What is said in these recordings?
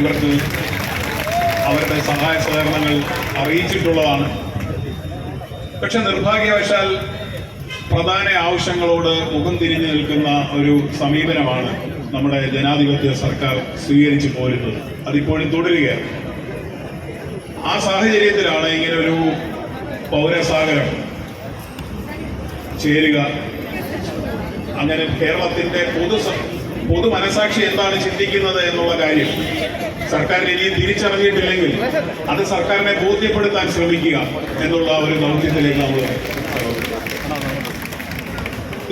ഇവർക്ക് അവരുടെ സഹായ സഹകരണങ്ങൾ അറിയിച്ചിട്ടുള്ളതാണ്. പക്ഷെ നിർഭാഗ്യവശാൽ പ്രധാന ആവശ്യങ്ങളോട് മുഖം തിരിഞ്ഞു നിൽക്കുന്ന ഒരു സമീപനമാണ് നമ്മുടെ ജനാധിപത്യ സർക്കാർ സ്വീകരിച്ചു പോരുന്നത്. അതിപ്പോഴും തുടരുകയാണ്. ആ സാഹചര്യത്തിലാണ് ഇങ്ങനെ ഒരു പൗരസാഗരം ചേരുക. അങ്ങനെ കേരളത്തിന്റെ പൊതു പൊതു മനസാക്ഷി എന്താണ് ചിന്തിക്കുന്നത് എന്നുള്ള കാര്യം സർക്കാരിന് ഇനിയും തിരിച്ചറിഞ്ഞിട്ടില്ലെങ്കിൽ അത് സർക്കാരിനെ ബോധ്യപ്പെടുത്താൻ ശ്രമിക്കുക എന്നുള്ള ഒരു ദൗത്യത്തിലേക്ക് നമ്മൾ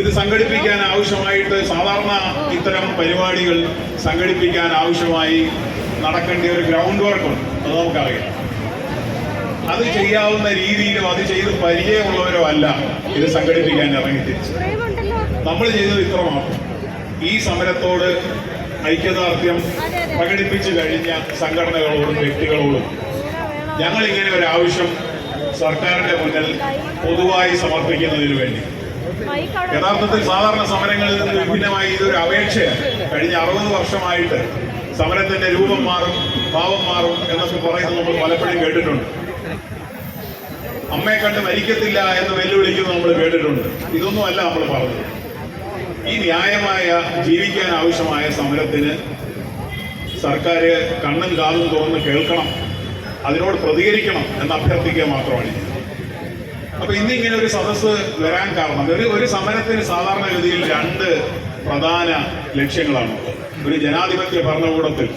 ഇത് സംഘടിപ്പിക്കാൻ ആവശ്യമായിട്ട് സാധാരണ ഇത്തരം പരിപാടികൾ സംഘടിപ്പിക്കാൻ ആവശ്യമായി നടക്കേണ്ട ഒരു ഗ്രൗണ്ട് വർക്കുണ്ട് അത് നമുക്കറിയാം. അത് ചെയ്യാവുന്ന രീതിയിലും അത് ചെയ്ത് പരിചയമുള്ളവരോ അല്ല ഇത് സംഘടിപ്പിക്കാൻ ഇറങ്ങി തിരിച്ചു. നമ്മൾ ചെയ്തത് ഇത്ര മാത്രം ഈ സമരത്തോട് ഐക്യദാർഢ്യം പ്രകടിപ്പിച്ചു കഴിഞ്ഞ സംഘടനകളോടും വ്യക്തികളോടും ഞങ്ങൾ ഇങ്ങനെ ഒരു ആവശ്യം സർക്കാരിന്റെ മുന്നിൽ പൊതുവായി സമർപ്പിക്കുന്നതിന് വേണ്ടി. യഥാർത്ഥത്തിൽ സാധാരണ സമരങ്ങളിൽ നിന്ന് വിഭിന്നമായി ഇതൊരു അപേക്ഷയാണ്. കഴിഞ്ഞ അറുപത് വർഷമായിട്ട് സമരത്തിന്റെ രൂപം മാറും ഭാവം മാറും എന്നൊക്കെ പറയുന്നത് നമ്മൾ പലപ്പോഴും കേട്ടിട്ടുണ്ട്. അമ്മയെ കണ്ട് മരിക്കത്തില്ല എന്ന് വെല്ലുവിളിക്കുന്നത് നമ്മൾ കേട്ടിട്ടുണ്ട്. ഇതൊന്നും അല്ല നമ്മൾ പറഞ്ഞത്. ഈ ന്യായമായ ജീവിക്കാൻ ആവശ്യമായ സമരത്തിന് സർക്കാർ കണ്ണും കാതും തുറന്ന് കേൾക്കണം. അതിനോട് പ്രതികരിക്കണം എന്ന് അഭ്യർത്ഥിക്കുക മാത്രമാണ്. അപ്പൊ ഇന്ന് ഇങ്ങനെ ഒരു സദസ്സ് വരാൻ കാരണം ഒരു ഒരു സമരത്തിന് സാധാരണഗതിയിൽ രണ്ട് പ്രധാന ലക്ഷ്യങ്ങളാണ്. ഒരു ജനാധിപത്യ ഭരണകൂടത്തിൽ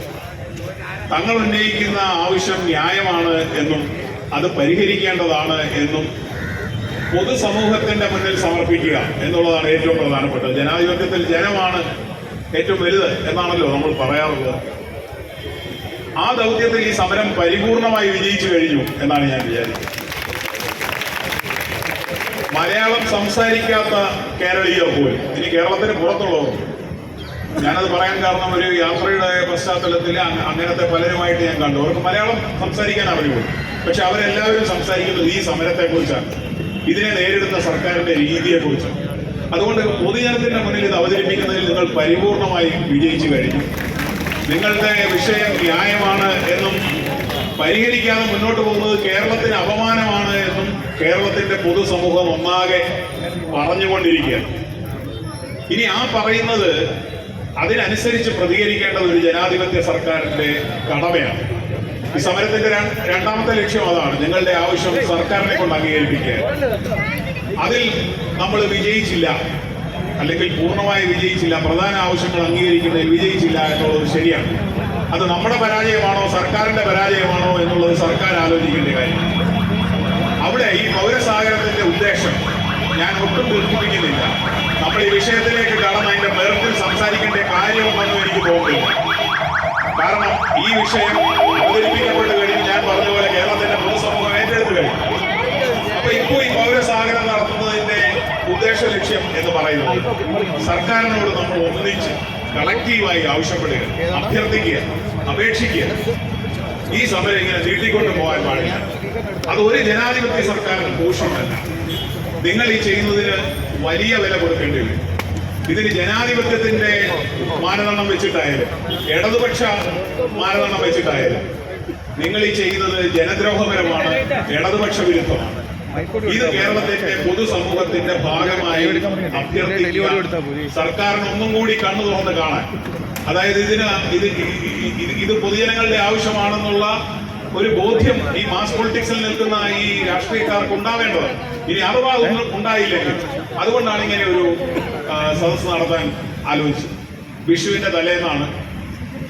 തങ്ങൾ ഉന്നയിക്കുന്ന ആവശ്യം ന്യായമാണ് എന്നും അത് പരിഹരിക്കേണ്ടതാണ് എന്നും പൊതുസമൂഹത്തിന്റെ മുന്നിൽ സമർപ്പിക്കുക എന്നുള്ളതാണ് ഏറ്റവും പ്രധാനപ്പെട്ടത്. ജനാധിപത്യത്തിൽ ജനമാണ് ഏറ്റവും വലുത് എന്നാണല്ലോ നമ്മൾ പറയാറുള്ളത്. ആ ദൗത്യത്തിൽ ഈ സമരം പരിപൂർണമായി വിജയിച്ചു കഴിഞ്ഞു എന്നാണ് ഞാൻ വിചാരിക്കുന്നത്. മലയാളം സംസാരിക്കാത്ത കേരളീയ പോലും ഇനി കേരളത്തിന് പുറത്തുള്ളവർ. ഞാനത് പറയാൻ കാരണം ഒരു യാത്രയുടെ പശ്ചാത്തലത്തിൽ അങ്ങ- അങ്ങനത്തെ പലരുമായിട്ട് ഞാൻ കണ്ടു. അവർക്ക് മലയാളം സംസാരിക്കാൻ അറിയുള്ളൂ പക്ഷെ അവരെല്ലാവരും സംസാരിക്കുന്നത് ഈ സമരത്തെക്കുറിച്ചാണ്. ഇതിനെ നേരിടുന്ന സർക്കാരിന്റെ രീതിയെക്കുറിച്ചാണ്. അതുകൊണ്ട് പൊതുജനത്തിന്റെ മുന്നിൽ ഇത് അവതരിപ്പിക്കുന്നതിൽ നിങ്ങൾ പരിപൂർണമായി വിജയിച്ചു കഴിഞ്ഞു. നിങ്ങളുടെ വിഷയം ന്യായമാണ് എന്നും പരിഹരിക്കാതെ മുന്നോട്ട് പോകുന്നത് കേരളത്തിന് അപമാനമാണ് എന്നും കേരളത്തിന്റെ പൊതുസമൂഹം ഒന്നാകെ പറഞ്ഞുകൊണ്ടിരിക്കുകയാണ്. ഇനി ആ പറയുന്നത് അതിനനുസരിച്ച് പ്രതികരിക്കേണ്ടത് ഒരു ജനാധിപത്യ സർക്കാരിന്റെ കടമയാണ്. ഈ സമരത്തിന്റെ രണ്ടാമത്തെ ലക്ഷ്യം അതാണ്. നിങ്ങളുടെ ആവശ്യം സർക്കാരിനെ കൊണ്ട് അംഗീകരിപ്പിക്കുക. അതിൽ നമ്മൾ വിജയിച്ചില്ല അല്ലെങ്കിൽ പൂർണമായി വിജയിച്ചില്ല പ്രധാന ആവശ്യങ്ങൾ അംഗീകരിക്കുന്നതിൽ വിജയിച്ചില്ല എന്നുള്ളത് ശരിയാണ്. അത് നമ്മുടെ പരാജയമാണോ സർക്കാരിന്റെ പരാജയമാണോ എന്നുള്ളത് സർക്കാർ ആലോചിക്കേണ്ട കാര്യം അവിടെ ഈ പൗരസാഗരത്തിന്റെ ഉദ്ദേശം ഞാൻ ഒട്ടും ദീർഘിപ്പിക്കുന്നില്ല നമ്മൾ ഈ വിഷയത്തിലേക്ക് കടന്ന് അതിന്റെ മെറിറ്റിൽ സംസാരിക്കേണ്ട കാര്യമൊന്നും എനിക്ക് തോന്നുന്നില്ല. കാരണം ഈ വിഷയം അവതരിപ്പിക്കപ്പെട്ട് കഴിഞ്ഞ് ഞാൻ പറഞ്ഞ പോലെ കേരളത്തിന്റെ പൊതുസമൂഹം ഏറ്റെടുത്തു കഴിഞ്ഞു. അപ്പൊ ഇപ്പോൾ ഈ പൗരസാഗരം നടത്തുന്നതിന്റെ ഉദ്ദേശ ലക്ഷ്യം എന്ന് പറയുന്നത് സർക്കാരിനോട് നമ്മൾ ഒന്നിച്ച് കളക്റ്റീവായി ആവശ്യപ്പെടുക അഭ്യർത്ഥിക്കുക അപേക്ഷിക്കുക ഈ സമരം ഇങ്ങനെ നീട്ടിക്കൊണ്ട് പോകാൻ പാടില്ല. അത് ഒരു ജനാധിപത്യ സർക്കാരിന് ഭൂഷണമല്ല നിങ്ങൾ ഈ ചെയ്യുന്നതിന് വലിയ വില കൊടുക്കേണ്ടി വരും. ഇതിന് ജനാധിപത്യത്തിന്റെ മാനദണ്ഡം വെച്ചിട്ടായാലും ഇടതുപക്ഷ മാനദണ്ഡം വെച്ചിട്ടായാലും നിങ്ങൾ ഈ ചെയ്യുന്നത് ജനദ്രോഹപരമാണ് ഇടതുപക്ഷ വിരുദ്ധമാണ്. ഇത് കേരളത്തിന്റെ പൊതുസമൂഹത്തിന്റെ ഭാഗമായി സർക്കാരിന് ഒന്നും കൂടി കണ്ണു തുറന്ന് കാണാൻ. അതായത് ഇതിന് ഇത് ഇത് പൊതുജനങ്ങളുടെ ആവശ്യമാണെന്നുള്ള ഒരു ബോധ്യം ഈ മാസ് പൊളിറ്റിക്സിൽ നിൽക്കുന്ന ഈ രാഷ്ട്രീയക്കാർക്ക് ഉണ്ടാവേണ്ടത് ഇനി അഥവാ ഉണ്ടായില്ലെങ്കിൽ അതുകൊണ്ടാണ് ഇങ്ങനെ ഒരു ആ, സദസ്സ് നടത്താൻ ആലോചിച്ചു. വിഷുവിന്റെ തലേന്നാണ്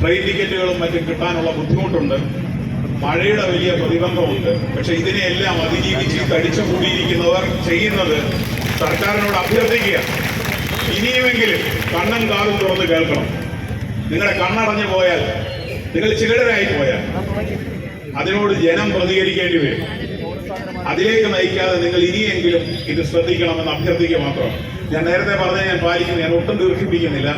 ട്രെയിൻ ടിക്കറ്റുകളും മറ്റും കിട്ടാനുള്ള ബുദ്ധിമുട്ടുണ്ട്. മഴയുടെ വലിയ പ്രതിബന്ധമുണ്ട്. പക്ഷെ ഇതിനെയെല്ലാം അതിജീവിച്ച് തടിച്ചു കൂടിയിരിക്കുന്നവർ ചെയ്യുന്നത് സർക്കാരിനോട് അഭ്യർത്ഥിക്കുക. ഇനിയുമെങ്കിലും കണ്ണും കാതും തുറന്ന് കേൾക്കണം. നിങ്ങളുടെ കണ്ണടഞ്ഞു പോയാൽ നിങ്ങൾ ചിലടരായി പോയാൽ അതിനോട് ജനം പ്രതികരിക്കേണ്ടി വരും. അതിലേക്ക് നയിക്കാതെ നിങ്ങൾ ഇനിയെങ്കിലും ഇത് ശ്രദ്ധിക്കണമെന്ന് അഭ്യർത്ഥിക്കുക മാത്രമാണ്. ഞാൻ നേരത്തെ പറഞ്ഞ ഞാൻ പാലിക്കുന്നു. ഞാൻ ഒട്ടും ദീർഘിപ്പിക്കുന്നില്ല.